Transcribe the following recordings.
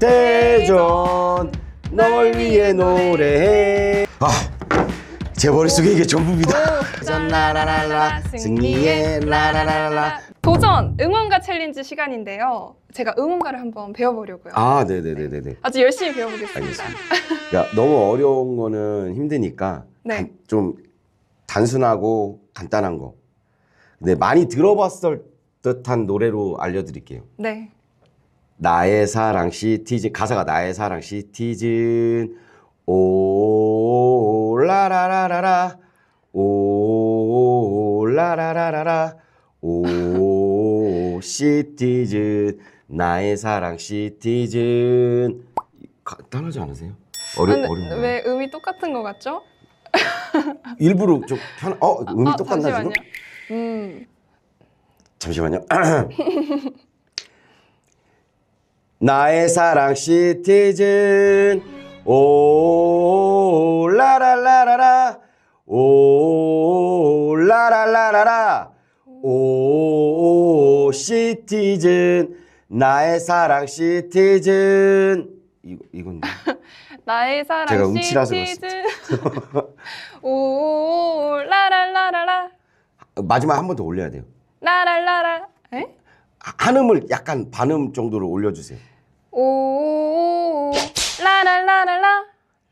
대전 널 위해 노래해 아제 머릿속에 이게 전부입니다 대전 라라라라 승리의 라라라라 도전 응원가 챌린지 시간인데요. 제가 응원가를 한번 배워보려고요. 아 네네네네네 아주 열심히 배워보겠습니다. 알겠습니다 야 너무 어려운 거는 힘드니까 네. 간- 좀 단순하고 간단한 거 근데 많이 들어봤을 듯한 노래로 알려드릴게요 네. 나의 사랑 시티즌 가사가 나의 사랑 시티즌 오 라라라라라 오 라라라라라 오 시티즌 나의 사랑 시티즌 간단하지 않으세요? 어려 근데 어려운 왜 음이 똑같은 것 같죠? 일부러 좀 편, 어 음이 어, 똑같나 잠시만요. 지금? 음. 잠시만요. 나의 사랑 시티즌. 오 라라라라라. 오 라라라라라. 오 시티즌. 나의 사랑 시티즌. 이거 이건 나의 사랑 제가 음치라서 시티즌. 오 라랄라라라. 마지막 한 번 더 올려야 돼요. 라랄라라. 에? 한음을 약간 반음 정도로 올려주세요. 오 라랄라라라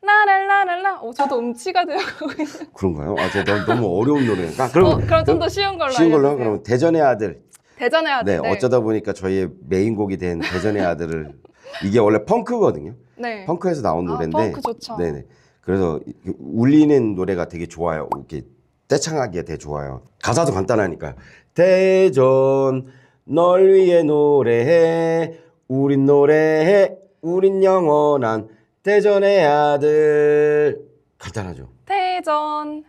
라랄라라라 오 저도 음치가 되어가고 있는 그런가요? 아, 제가 너무, 너무 어려운 노래니까. 그럼 어, 그럼 좀 더 쉬운 걸로 쉬운 걸로 알려주세요. 그럼 대전의 아들. 대전의 아들 네, 어쩌다 보니까 저희의 메인곡이 된 대전의 아들을 이게 원래 펑크거든요. 네. 펑크에서 나온 아, 노래인데. 펑크 좋죠. 네네. 그래서 이- 울리는 노래가 되게 좋아요. 이렇게 떼창하기가 되게 좋아요. 가사도 간단하니까요. 대전 널 위해 노래해 우린 노래해 우린 영원한 대전의 아들. 간단하죠. 대전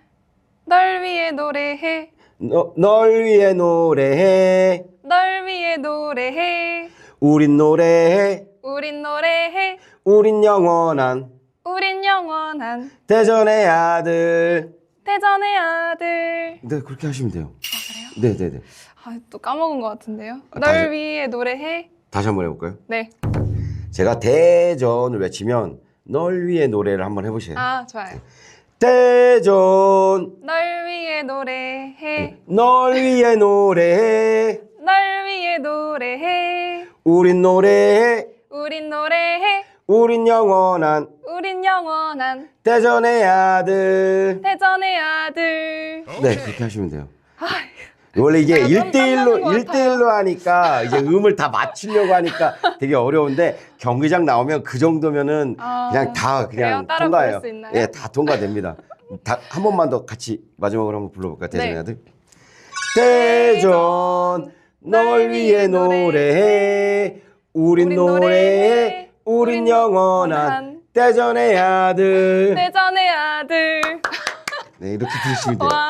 널 위해 노래해. 너, 널 위해 노래해. 널 위해 노래해. 우린 노래해. 우린 노래해. 우린 영원한 우린 영원한 대전의 아들. 대전의 아들. 네 그렇게 하시면 돼요. 아 그래요? 네네네. 아 또 까먹은 것 같은데요? 아, 널 다시- 위해 노래해 다시 한번 해볼까요? 네. 제가 대전을 외치면 널 위해 노래를 한번 해보세요. 아 좋아요. 대전. 널 위해 노래해. 널 위해 노래해. 널 위해 노래해. 우린 노래해. 우린 노래해. 우린 영원한 우린 영원한 대전의 아들. 대전의 아들. 네 그렇게 하시면 돼요 원래 이게 제가 좀 1대1로 깜빡한 것 1대1로 하니까 이제 음을 다 맞추려고 하니까 되게 어려운데 경기장 나오면 그 정도면은 아, 그냥 다 그래요? 그냥 따라 통과해요. 부를 수 있나요? 예, 다 통과됩니다. 다, 한 번만 더 같이 마지막으로 한번 불러볼까요, 대전의 네. 아들? 대전 널 위해 노래해 우린 우린 노래해 노래해, 우린 우린 영원한 영원한 대전의 아들 대전의 아들 네 이렇게 들으시면 돼요. 와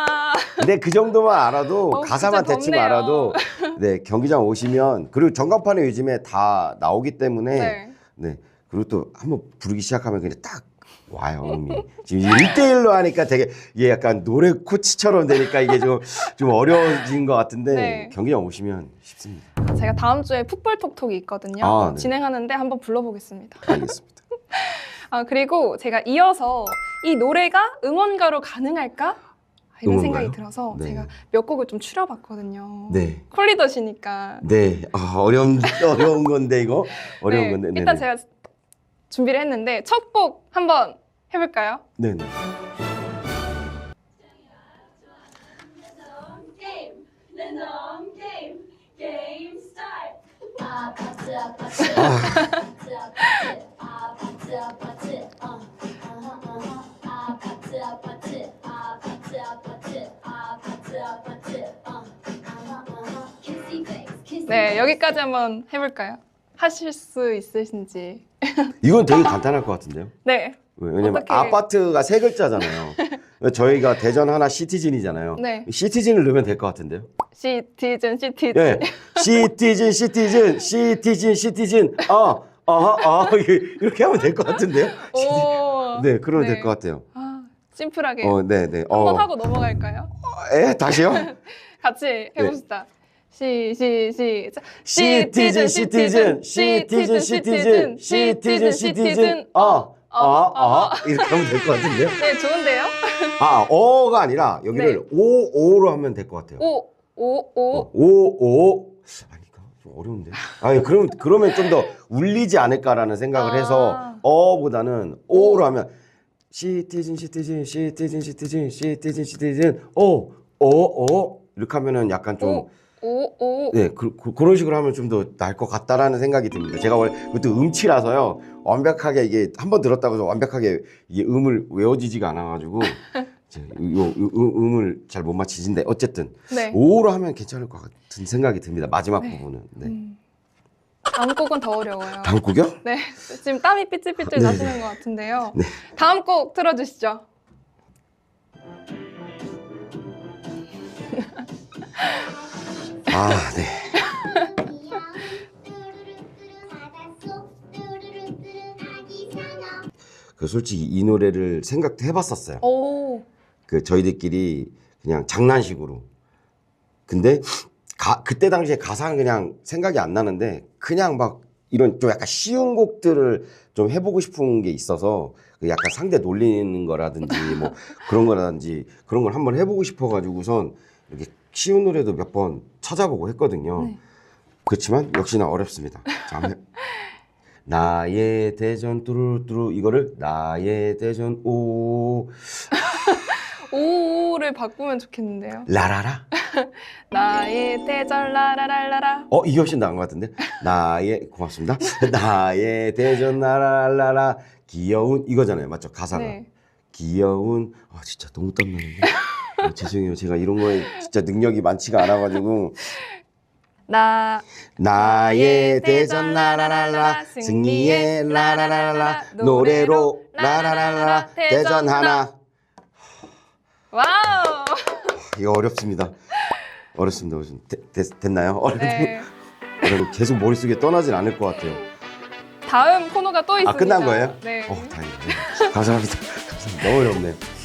근데 그 정도만 알아도 어, 가사만 진짜 덥네요. 알아도 네 경기장 오시면 그리고 전광판에 요즘에 다 나오기 때문에 네, 네. 그리고 또 한번 부르기 시작하면 그냥 딱 와요 음이 지금 1대1로 하니까 되게 이게 약간 노래 코치처럼 되니까 이게 좀, 좀 어려워진 것 같은데 네. 경기장 오시면 쉽습니다 제가 다음 주에 풋볼 톡톡이 있거든요. 아, 네. 진행하는데 한번 불러보겠습니다. 알겠습니다 아 그리고 제가 이어서 이 노래가 응원가로 가능할까 이런? 생각이 들어서 네. 제가 몇 곡을 좀 추려봤거든요. 네. 콜리더시니까 네, 아, 어려운 어려운 건데 이거 어려운 네, 건데 일단 네네. 제가 준비를 했는데 첫 곡 한번 해볼까요? 네네 네 여기까지 한번 해볼까요? 하실 수 있으신지 이건 되게 간단할 것 같은데요. 네 왜- 왜냐면 어떻게- 아파트가 세 글자잖아요. 저희가 대전 하나 시티즌이잖아요. 네. 시티즌을 넣으면 될 것 같은데요. 시티즌 시티즌 예. 시티즌 시티즌 시티즌 시티즌 어 어허 어 이렇게 하면 될 것 같은데요. 오 네, 그러면 네. 될 것 같아요. 아 심플하게 어, 네, 네. 한번 어. 하고 넘어갈까요? 에, 다시요? 같이 해봅시다. 시, 시, 시작. 시티즌 시티즌 시티즌 시티즌 시티즌 시티즌 어, 어어 어 이렇게 하면 될 것 같은데요? 네, 좋은데요? 아 어가 아니라 여기를 네. 오 오로 하면 될 것 같아요. 오, 오, 오. 오 오 아니까 좀 어려운데. 아니 그럼 그러면 좀 더 울리지 않을까라는 생각을 아. 해서 어보다는 오로 하면 시티즌 시티즌 시티즌 시티즌 시티즌 시티즌 오 오 오 이렇게 하면은 약간 좀 오, 오, 오. 네, 그, 런 식으로 하면 좀 더 나을 것 같다라는 생각이 듭니다. 제가 원래 그것도 음치라서요. 완벽하게 이게 한 번 들었다고 해서 완벽하게 이게 음을 외워지지가 않아가지고 이제 요, 요 음- 음을 잘 못 맞히진데 어쨌든 네. 오로 하면 괜찮을 것 같은 생각이 듭니다. 마지막 네. 부분은. 네. 음. 다음 곡은 더 어려워요. 다음 곡이요? 네, 지금 땀이 삐질삐질 네, 나시는 것 같은데요. 네. 다음 곡 틀어주시죠. 아, 네. 그 솔직히 이 노래를 생각도 해봤었어요. 오, 그 저희들끼리 그냥 장난식으로. 근데 가, 그때 당시에 가사는 그냥 생각이 안 나는데 그냥 막 이런 좀 약간 쉬운 곡들을 좀 해보고 싶은 게 있어서 그 약간 상대 놀리는 거라든지 뭐 그런 거라든지 그런 걸 한번 해보고 싶어가지고선 이렇게 쉬운 노래도 몇 번 찾아보고 했거든요. 네. 그렇지만 역시나 어렵습니다. 자, 나의 대전 뚜루뚜루 이거를 나의 대전 오 오를 바꾸면 좋겠는데요. 라라라 나의 대전 라라랄라라. 어 이게 훨씬 나은 것 같은데 나의 고맙습니다 나의 대전 라라라라 귀여운 이거잖아요 맞죠 가사가 네. 귀여운 아 진짜 너무 땀나는데 어, 죄송해요. 제가 이런 거에 진짜 능력이 많지가 않아가지고. 나 나의 대전 라라라라 승리의 라라라라 노래로 라라라라 대전 하나. 와우. 이거 어렵습니다. 어렵습니다 됐, 됐나요? 어렵, 네. 계속 머릿속에 떠나진 않을 것 같아요. 다음 코너가 또 있습니다. 아 끝난 거예요? 네. 어 다행이네요. 감사합니다. 감사합니다. 너무 어렵네